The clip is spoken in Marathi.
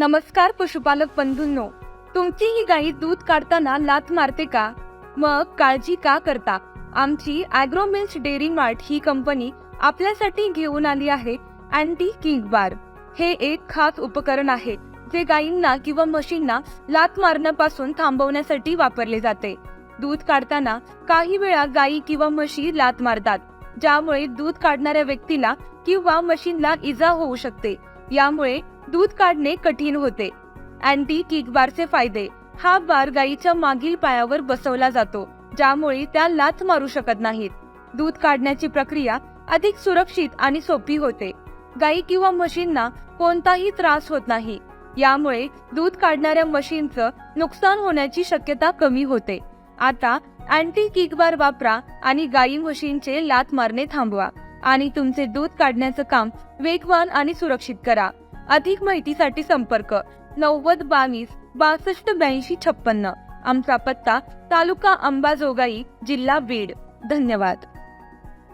नमस्कार पशुपालक बंधूंनो तुमची ही गाई दूध काढताना लात मारते का? मग काळजी का करता? आमची अॅग्रोमिल्स डेअरी मार्ट ही कंपनी आपल्यासाठी घेऊन आली आहे अँटी किंग बार हे एक खास उपकरण आहे जे गायींना किंवा म्हशींना लात मारण्यापासून थांबवण्यासाठी वापरले जाते. दूध काढताना काही वेळा गायी किंवा म्हशी लात मारतात. ज्यामुळे दूध काढणाऱ्या व्यक्तीला किंवा मशीनला इजा होऊ शकते. यामुळे दूध काढणे कठीण होते. अँटी किक बारचे फायदे. हा बार गायीच्या मागील पायावर बसवला जातो ज्यामुळे त्या लाथ मारू शकत नाहीत. दूध काढण्याची प्रक्रिया अधिक सुरक्षित आणि सोपी होते. गायी किंवा म्हशींना कोणताही त्रास होत नाही. यामुळे दूध काढणाऱ्या मशीनचं नुकसान होण्याची शक्यता कमी होते. आता अँटी किक बार वापरा आणि गायी म्हशींचे लात मारणे थांबवा आणि तुमचे दूध काढण्याचं काम वेगवान आणि सुरक्षित करा. अधिक माहितीसाठी संपर्क नव्वद बावीस बासष्ट ब्याऐंशी छप्पन्न. आमचा पत्ता तालुका अंबाजोगाई जिल्हा बीड. धन्यवाद.